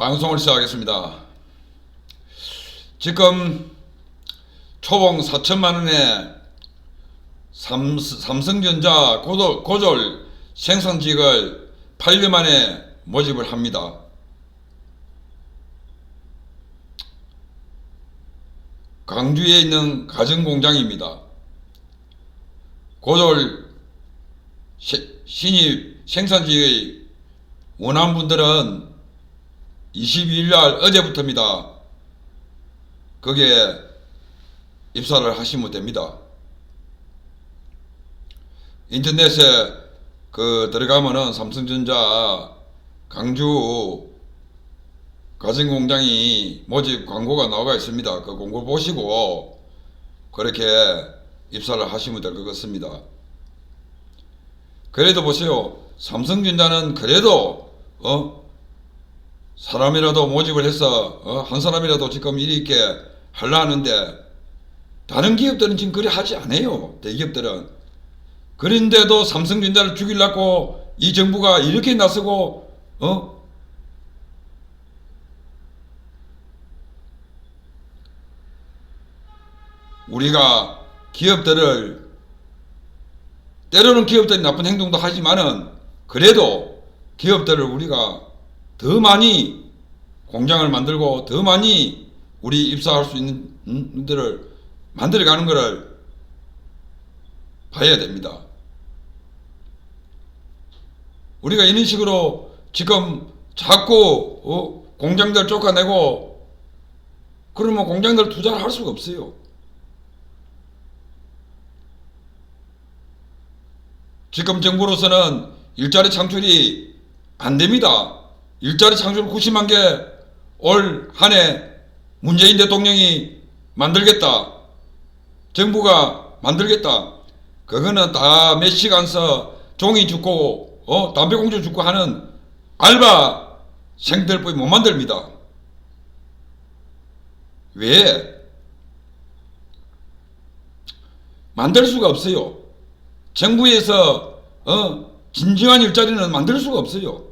방송을 시작하겠습니다. 지금 초봉 4천만 원에 삼, 삼성전자 고졸, 고졸 생산직을 8년 만에 모집을 합니다. 광주에 있는 가정공장입니다. 고졸 시- 신입 생산직의 원하는 분들은 22일 날 어제부터입니다. 거기에 입사를 하시면 됩니다. 인터넷에 그 들어가면은 삼성전자 강주 가정공장이 모집 광고가 나와 있습니다. 그 공고 보시고 그렇게 입사를 하시면 될 것 같습니다. 그래도 보세요. 삼성전자는 그래도 어 사람이라도 모집을 해서 어? 한 사람이라도 지금 일이 있게 하려 하는데 다른 기업들은 지금 그래 하지 않아요. 대기업들은. 그런데도 삼성전자를 죽이려고 이 정부가 이렇게 나서고 어? 우리가 기업들을 때로는 기업들이 나쁜 행동도 하지만은 그래도 기업들을 우리가 더 많이 공장을 만들고 더 많이 우리 입사할 수 있는 음, 분들을 만들어가는 것을 봐야 됩니다. 우리가 이런 식으로 지금 자꾸 어, 공장들 쫓아내고 그러면 공장들 투자를 할 수가 없어요. 지금 정부로서는 일자리 창출이 안 됩니다. 일자리 창출 90만 개 올 한 해 문재인 대통령이 만들겠다. 정부가 만들겠다. 그거는 다 몇 시간 서 종이 죽고 어 담배 공주 죽고 하는 알바 생들 뿐이 못 만듭니다. 왜? 만들 수가 없어요. 정부에서 어 진정한 일자리는 만들 수가 없어요.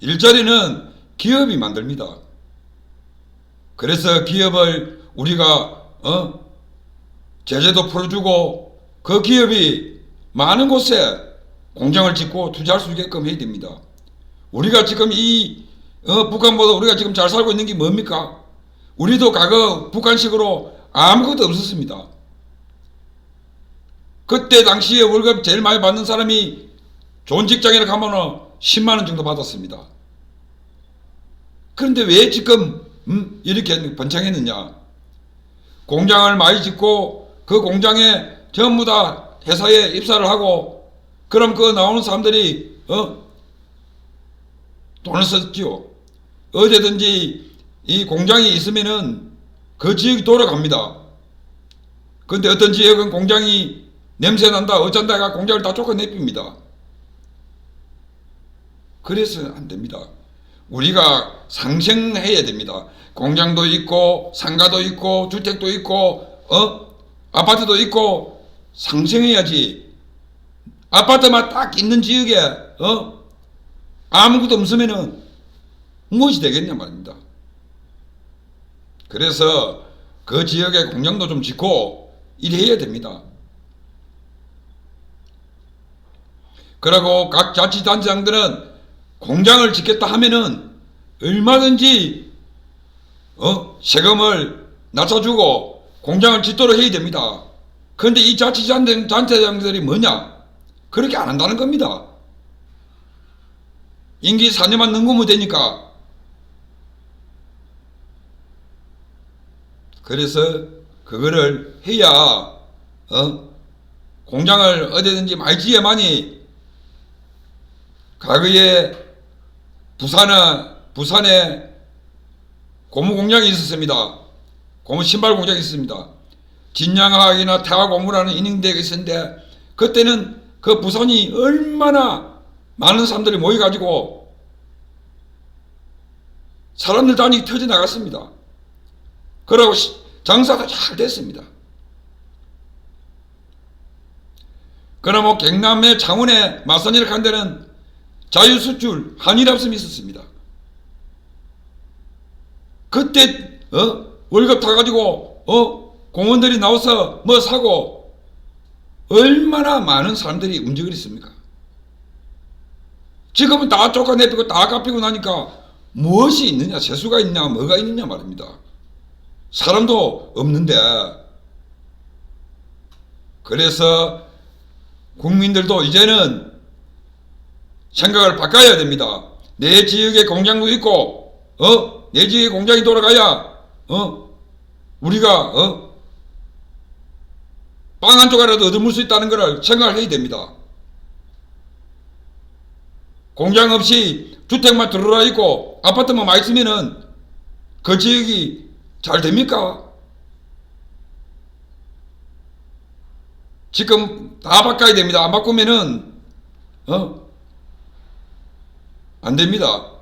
일자리는 기업이 만듭니다. 그래서 기업을 우리가 어 제재도 풀어주고 그 기업이 많은 곳에 공장을 짓고 투자할 수 있게끔 해야 됩니다. 우리가 지금 이 어, 북한보다 우리가 지금 잘 살고 있는 게 뭡니까? 우리도 과거 북한식으로 아무것도 없었습니다. 그때 당시에 월급 제일 많이 받는 사람이 좋은 직장에 가면은 10만 원 정도 받았습니다. 그런데 왜 지금 음, 이렇게 번창했느냐? 공장을 많이 짓고 그 공장에 전부 다 회사에 입사를 하고 그럼 그 나오는 사람들이 어 돈을 썼지요. 어제든지 이 공장이 있으면은 그 지역이 돌아갑니다. 근데 어떤 지역은 공장이 냄새 난다 어쩐다가 공장을 다 쫓아내립니다. 그래서 안 됩니다. 우리가 상생해야 됩니다. 공장도 있고 상가도 있고 주택도 있고 어 아파트도 있고 상생해야지. 아파트만 딱 있는 지역에 어 아무것도 없으면은 무엇이 되겠냐 말입니다. 그래서 그 지역에 공장도 좀 짓고 일해야 됩니다. 그리고 각 자치단체장들은 공장을 짓겠다 하면은 얼마든지 어 세금을 낮춰주고 공장을 짓도록 해야 됩니다. 그런데 이 자치단체장들이 뭐냐? 그렇게 안 한다는 겁니다. 임기 4년만 넘으면 되니까. 그래서 그거를 해야 어 공장을 어디든지 많이 지어만이 과거에 부산에 부산에 고무 공장이 있었습니다. 고무 신발 공장이 있습니다. 진양학이나 태화 고무라는 인형대가 있었는데 그때는 그 부산이 얼마나 많은 사람들이 모여가지고 사람들 단위 터져 나갔습니다. 그러고 장사가 잘 됐습니다. 그러나 뭐 경남의 창원의 마산이라고 한 데는 자유수출 한일합섬이 있었습니다. 그때 어 월급 타 가지고 어 공원들이 나와서 뭐 사고 얼마나 많은 사람들이 움직이겠습니까? 지금은 다 쫓아내피고 다 갚이고 나니까 무엇이 있느냐 세수가 있냐 뭐가 있느냐 말입니다. 사람도 없는데 그래서 국민들도 이제는 생각을 바꿔야 됩니다. 내 지역에 공장도 있고, 어? 내 지역에 공장이 돌아가야, 어? 우리가, 어? 빵 한 조각이라도 얻어물 수 있다는 것을 생각을 해야 됩니다. 공장 없이 주택만 들어와 있고, 아파트만 많이 있으면은 그 지역이 잘 됩니까? 지금 다 바꿔야 됩니다. 안 바꾸면은, 어? 안 됩니다.